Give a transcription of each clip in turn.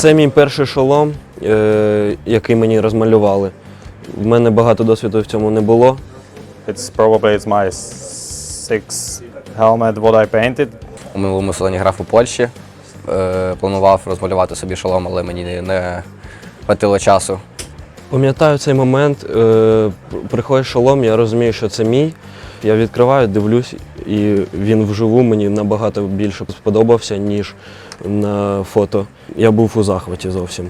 Це мій перший шолом, е, який мені розмалювали. В мене багато досвіду в цьому не було. It's probably it's my sixth helmet what I painted. У минулому сезоні грав у Польщі. Е, планував розмалювати собі шолом, але мені не- не хватило часу. Пам'ятаю цей момент, е, приходить шолом, я розумію, що це мій. Я відкриваю, дивлюсь, і він вживу мені набагато більше сподобався, ніж на фото. Я був у захваті зовсім.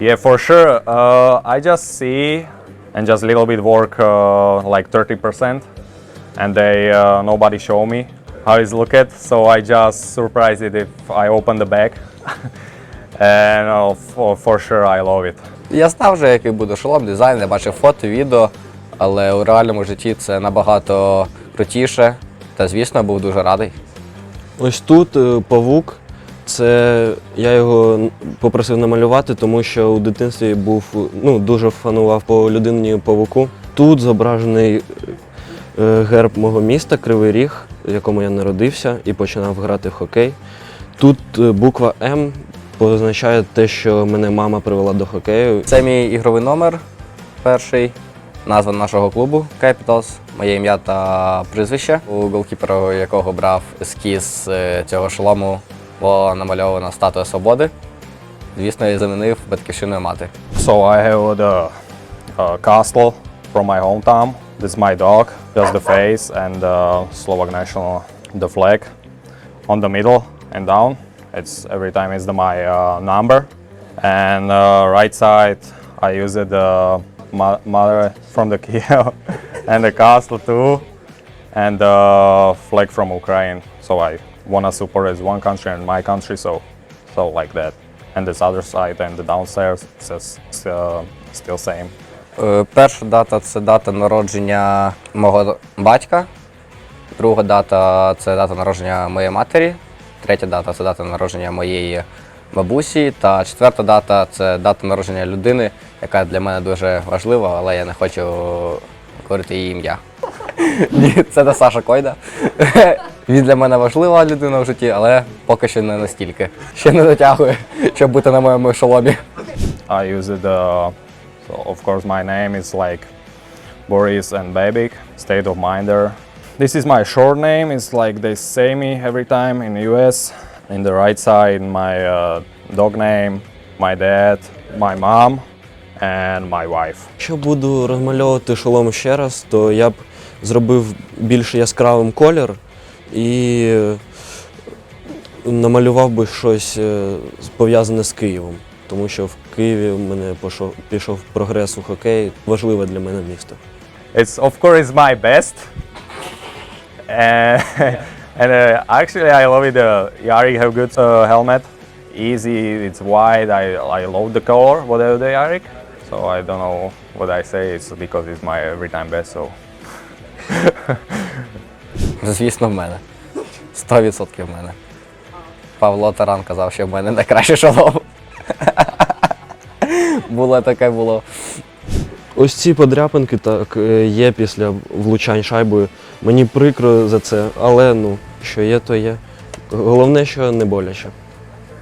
Yeah, for sure. Uh, I just see and just little bit work uh, like 30%, and they uh, nobody show me how it's look at. So I just surprised it if I open the bag, and uh, for, for sure I love it. Я знав вже, який буде шолом, дизайн, я бачив фото, відео, але у реальному житті це набагато крутіше. Та, звісно, був дуже радий. Ось тут е, павук. Це я його попросив намалювати, тому що у дитинстві був ну, дуже фанував по людині павуку. Тут зображений е, герб мого міста Кривий Ріг, в якому я народився і починав грати в хокей. Тут е, буква М позначає те, що мене мама привела до хокею. Це мій ігровий номер перший, назва нашого клубу Capitals, моє ім'я та прізвище, у голкіпера, якого брав ескіз е, цього шолому, була намальована статуя свободи. Звісно, я замінив батьківщиною мати. So I have the uh, castle from my hometown. This is my dog, just the face and the Slovak national, the flag on the middle and down. It's every time it's the, my uh, number. And uh, right side, I use the mo- mother from the Kiev and the castle too, and the flag from Ukraine. So I wanna support as one country and my country. So, so like that. And this other side and the downstairs it's just, uh, still same. Е, Перша дата це дата народження мого батька. Друга дата це дата народження моєї матері. Третя дата це дата народження моєї бабусі. Та четверта дата це дата народження людини, яка для мене дуже важлива, але я не хочу говорити її ім'я. Ні, це не Саша Койда. Він для мене важлива людина в житті, але поки що не настільки. Ще не дотягує, щоб бути на моєму шоломі. I use it. Uh, of course my name is like Boris and Babik, state of minder. This is my short name. It's like they say me every time in the US. In the right side, my uh, dog name, my dad, my mom, and my wife. Якщо буду розмальовувати шолом ще раз, то я б зробив більш яскравим колір і е, намалював би щось е, пов'язане з Києвом. Тому що в Києві в мене пішов, пішов прогрес у хокеї, важливе для мене місто. It's of course my best. And, and uh, actually I love it. Uh, Yari have good uh, helmet, easy. It's wide. I I love the color. Whatever the Yarik. So I don't know what I say. It's because it's my every time best. So Звісно, в мене. 100% в мене. Павло Таран казав, що в мене найкращий шолом. Було таке було. Ось ці подряпинки так е, є після влучань шайбою. Мені прикро за це, але ну, що є, то є. Головне, що не боляче.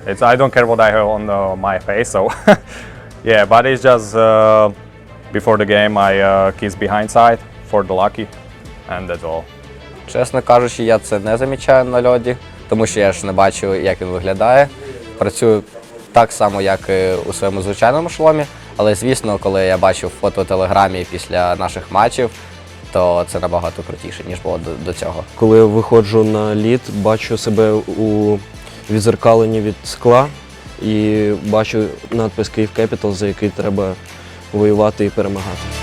it's I don't care what I have on uh, my face. So yeah, but it's just uh, before the game I uh, kiss behind side for the lucky, and that's all. Чесно кажучи, я це не замічаю на льоді, тому що я ж не бачу, як він виглядає. Працюю так само, як і у своєму звичайному шоломі. Але звісно, коли я бачив фото у телеграмі після наших матчів, то це набагато крутіше, ніж було до, до цього. Коли виходжу на лід, бачу себе у відзеркаленні від скла і бачу надпис Київ Capital, за який треба воювати і перемагати.